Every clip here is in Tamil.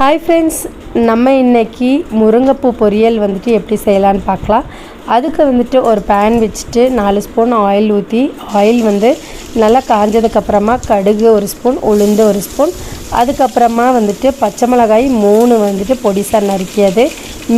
ஹாய் ஃப்ரெண்ட்ஸ் நம்ம இன்னைக்கு முருங்கைப்பூ பொரியல் வந்துட்டு எப்படி செய்யலான்னு பார்க்கலாம். அதுக்கு வந்துட்டு ஒரு பேன் வச்சுட்டு நாலு ஸ்பூன் ஆயில் ஊற்றி ஆயில் வந்து நல்லா காஞ்சதுக்கப்புறமா கடுகு ஒரு ஸ்பூன் உளுந்து ஒரு ஸ்பூன் அதுக்கப்புறமா வந்துட்டு பச்சை மிளகாய் மூணு வந்துட்டு பொடிசாக நறுக்கியது.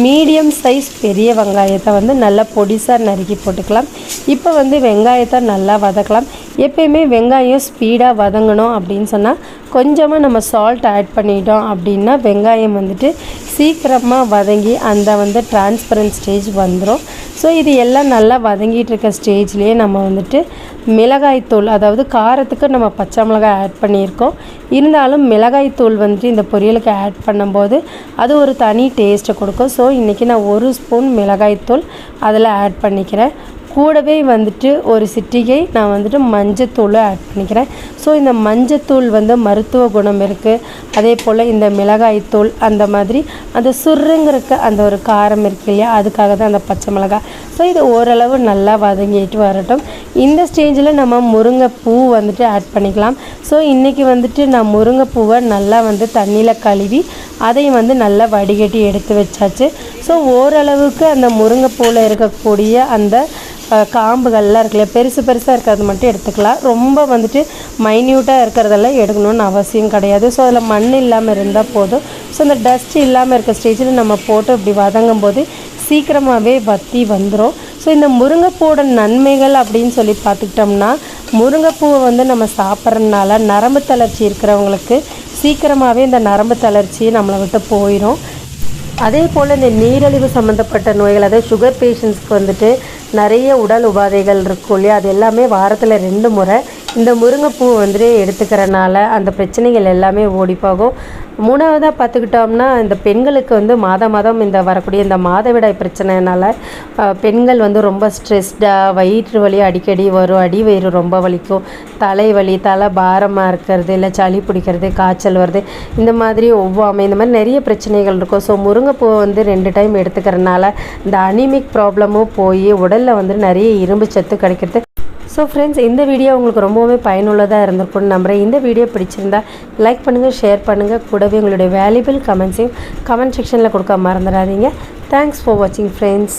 மீடியம் சைஸ் பெரிய வெங்காயத்தை வந்து நல்லா பொடிசாக நறுக்கி போட்டுக்கலாம். இப்போ வந்து வெங்காயத்தை நல்லா வதக்கலாம். எப்பயுமே வெங்காயம் ஸ்பீடாக வதங்கணும் அப்படின்னு சொன்னால் கொஞ்சமாக நம்ம சால்ட் ஆட் பண்ணிட்டோம் அப்படின்னா வெங்காயம் வந்துட்டு சீக்கிரமாக வதங்கி அந்த வந்து டிரான்ஸ்பரண்ட் ஸ்டேஜ் வந்துடும் ஸோ இது எல்லாம் நல்லா வதங்கிட்டு இருக்க ஸ்டேஜ்லேயே நம்ம வந்துட்டு மிளகாய்த்தூள் அதாவது காரத்துக்கு நம்ம பச்சை மிளகாய் ஆட் பண்ணியிருக்கோம். இருந்தாலும் மிளகாய்த்தூள் வந்துட்டு இந்த பொரியலுக்கு ஆட் பண்ணும்போது அது ஒரு தனி டேஸ்ட்டை கொடுக்கும். ஸோ இன்றைக்கி நான் ஒரு ஸ்பூன் மிளகாய்த்தூள் அதில் ஆட் பண்ணிக்கிறேன். கூடவே வந்துட்டு ஒரு சிட்டிகை நான் வந்துட்டு மஞ்சத்தூளை ஆட் பண்ணிக்கிறேன். ஸோ இந்த மஞ்சத்தூள் வந்து மருத்துவ குணம் இருக்குது அதே போல் இந்த மிளகாய்த்தூள் அந்த மாதிரி அந்த சுருங்கிறக்க அந்த ஒரு காரம் இருக்கு இல்லையா? அதுக்காக தான் அந்த பச்சை மிளகாய். ஸோ இது ஓரளவு நல்லா வதங்கிட்டு வரட்டும். இந்த ஸ்டேஜில் நம்ம முருங்கைப்பூ வந்துட்டு ஆட் பண்ணிக்கலாம். ஸோ இன்றைக்கி வந்துட்டு நான் முருங்கைப்பூவை நல்லா வந்து தண்ணியில் கழுவி அதையும் வந்து நல்லா வடிகட்டி எடுத்து வச்சாச்சு. ஸோ ஓரளவுக்கு அந்த முருங்கைப்பூவில் இருக்கக்கூடிய அந்த காம்புகள்லாம் இருக்குல்ல பெருசு பெருசாக இருக்கிறது மட்டும் எடுத்துக்கலாம். ரொம்ப வந்துட்டு மைன்யூட்டாக இருக்கிறதெல்லாம் எடுக்கணும்னு அவசியம் கிடையாது. ஸோ அதில் மண் இல்லாமல் இருந்தால் போதும். ஸோ அந்த டஸ்ட் இல்லாமல் இருக்க ஸ்டேஜில் நம்ம போட்டு இப்படி வதங்கும் போது சீக்கிரமாகவே வத்தி வந்துடும் ஸோ இந்த முருங்கைப்பூவோட நன்மைகள் அப்படின்னு சொல்லி பார்த்துக்கிட்டோம்னா முருங்கைப்பூவை வந்து நம்ம சாப்பிட்றதுனால நரம்பு தளர்ச்சி இருக்கிறவங்களுக்கு சீக்கிரமாகவே இந்த நரம்பு தளர்ச்சி நம்மளை விட்டு போயிடும் அதே போல் இந்த நீரிழிவு சம்மந்தப்பட்ட நோய்கள் அதாவது சுகர் பேஷண்ட்ஸ்க்கு வந்துட்டு நிறைய உடல் உபாதைகள் இருக்கும் இல்லையா? அது எல்லாமே வாரத்தில் ரெண்டு முறை இந்த முருங்கைப்பூ வந்துட்டு எடுத்துக்கிறனால அந்த பிரச்சனைகள் எல்லாமே ஓடிப்போகும் மூணாவதாக பார்த்துக்கிட்டோம்னா இந்த பெண்களுக்கு வந்து மாதம் மாதம் இந்த வரக்கூடிய இந்த மாதவிடாய் பிரச்சனைனால பெண்கள் வந்து ரொம்ப ஸ்ட்ரெஸ்டாக வயிற்று வலி அடிக்கடி வரும் அடி வயிறு ரொம்ப வலிக்கும். தலைவலி தலை பாரமாக இருக்கிறது இல்லை சளி பிடிக்கிறது காய்ச்சல் வருது இந்த மாதிரி ஒவ்வாமை இந்த மாதிரி நிறைய பிரச்சனைகள் இருக்கும். ஸோ முருங்கைப்பூவை வந்து ரெண்டு டைம் எடுத்துக்கிறனால இந்த அனிமிக் ப்ராப்ளமும் போய் உடலில் வந்து நிறைய இரும்பு சத்து கிடைக்கிறது. ஸோ ஃப்ரெண்ட்ஸ் இந்த வீடியோ உங்களுக்கு ரொம்பவே பயனுள்ளதாக இருந்திருக்கும்னு நம்புகிறேன் இந்த வீடியோ பிடிச்சிருந்தா லைக் பண்ணுங்கள் ஷேர் பண்ணுங்கள் கூடவே உங்களுடைய வேல்யூபிள் கமெண்ட்ஸையும் கமெண்ட் செக்ஷனில் கொடுக்க மறந்துடாதீங்க. தேங்க்ஸ் ஃபார் வாட்சிங் ஃப்ரெண்ட்ஸ்